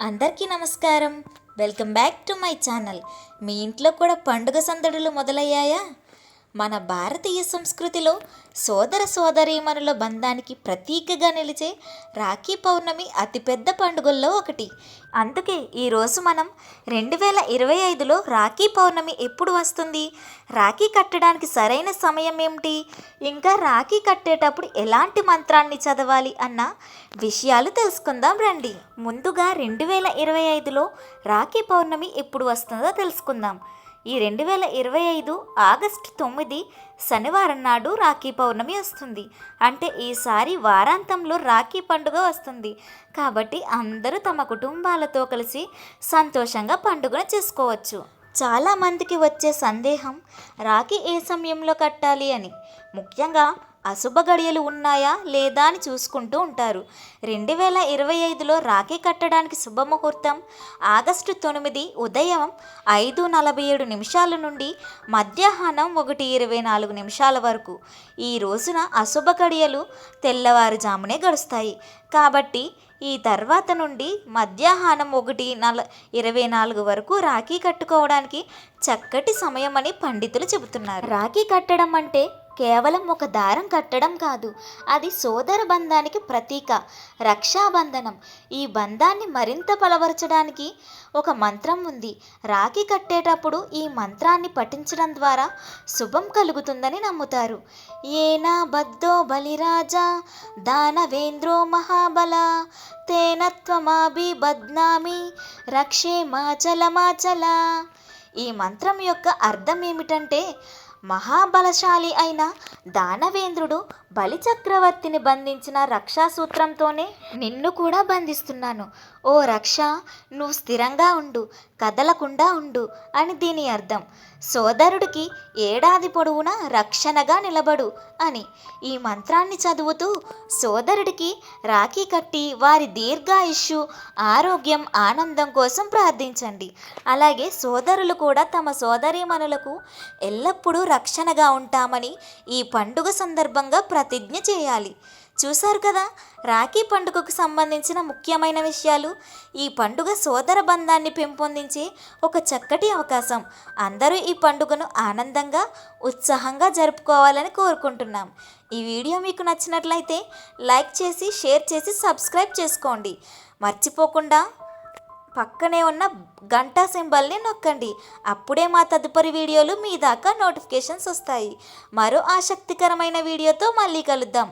అందరికీ నమస్కారం. Welcome back to my channel. మీ ఇంట్లో కూడా పండుగ సందడులు మొదలయ్యాయా? మన భారతీయ సంస్కృతిలో సోదర సోదరీమణుల బంధానికి ప్రతీకగా నిలిచే రాఖీ పౌర్ణమి అతిపెద్ద పండుగల్లో ఒకటి. అందుకే ఈరోజు మనం రెండు వేల ఇరవై ఐదులో రాఖీ పౌర్ణమి ఎప్పుడు వస్తుంది? రాఖీ కట్టడానికి సరైన సమయం ఏమిటి? ఇంకా రాఖీ కట్టేటప్పుడు ఎలాంటి మంత్రాన్ని చదవాలి అన్న విషయాలు తెలుసుకుందాం రండి. ముందుగా రెండు వేల ఇరవై ఐదులో రాఖీ పౌర్ణమి ఎప్పుడు వస్తుందో తెలుసుకుందాం. ఈ రెండు వేల ఇరవై ఐదు ఆగస్టు తొమ్మిది శనివారం నాడు రాఖీ పౌర్ణమి వస్తుంది. అంటే ఈసారి వారాంతంలో రాఖీ పండుగ వస్తుంది. కాబట్టి అందరూ తమ కుటుంబాలతో కలిసి సంతోషంగా పండుగను చేసుకోవచ్చు. చాలామందికి వచ్చే సందేహం రాఖీ ఏ సమయంలో కట్టాలి అని. ముఖ్యంగా అశుభ గడియలు ఉన్నాయా లేదా అని చూసుకుంటూ ఉంటారు. రెండు వేల ఇరవై ఐదులో రాఖీ కట్టడానికి శుభముహూర్తం ఆగస్టు తొమ్మిది ఉదయం ఐదు నలభై ఏడు నిమిషాల నుండి మధ్యాహ్నం ఒకటి ఇరవై నాలుగు నిమిషాల వరకు. ఈ రోజున అశుభ గడియలు తెల్లవారుజామునే గడుస్తాయి. కాబట్టి ఈ తర్వాత నుండి మధ్యాహ్నం ఒకటి నల ఇరవై నాలుగు వరకు రాఖీ కట్టుకోవడానికి చక్కటి సమయం అని పండితులు చెబుతున్నారు. రాఖీ కట్టడం అంటే కేవలం ఒక దారం కట్టడం కాదు అది సోదర బంధానికి ప్రతీక రక్షాబంధనం ఈ బంధాన్ని మరింత బలపరచడానికి ఒక మంత్రం ఉంది. రాఖీ కట్టేటప్పుడు ఈ మంత్రాన్ని పఠించడం ద్వారా శుభం కలుగుతుందని నమ్ముతారు. ఏనా బద్దో బలిరాజా దానవేంద్రో మహాబల తేనత్వమాభి బద్నామి రక్షే మాచల మాచల ఈ మంత్రం యొక్క అర్థం ఏమిటంటే మహాబలశాలి అయిన దానవేంద్రుడు బలిచక్రవర్తిని బంధించిన రక్షాసూత్రంతోనే నిన్ను కూడా బంధిస్తున్నాను. ఓ రక్ష నువ్వు స్థిరంగా ఉండు కదలకుండా ఉండు అని దీని అర్థం. సోదరుడికి ఏడాది పొడవునా రక్షణగా నిలబడు అని ఈ మంత్రాన్ని చదువుతూ సోదరుడికి రాఖీ కట్టి వారి దీర్ఘాయుష్యు ఆరోగ్యం ఆనందం కోసం ప్రార్థించండి. అలాగే సోదరులు కూడా తమ సోదరీమణులకు ఎల్లప్పుడూ రక్షణగా ఉంటామని ఈ పండుగ సందర్భంగా ప్రతిజ్ఞ చేయాలి. చూశారు కదా రాఖీ పండుగకు సంబంధించిన ముఖ్యమైన విషయాలు. ఈ పండుగ సోదర బంధాన్ని పెంపొందించే ఒక చక్కటి అవకాశం. అందరూ ఈ పండుగను ఆనందంగా ఉత్సాహంగా జరుపుకోవాలని కోరుకుంటున్నాం. ఈ వీడియో మీకు నచ్చినట్లయితే లైక్ చేసి షేర్ చేసి సబ్స్క్రైబ్ చేసుకోండి. మర్చిపోకుండా పక్కనే ఉన్న గంట సింబల్ని నొక్కండి. అప్పుడే మా తదుపరి వీడియోలు మీ దాకా నోటిఫికేషన్స్ వస్తాయి. మరో ఆసక్తికరమైన వీడియోతో మళ్ళీ కలుద్దాం.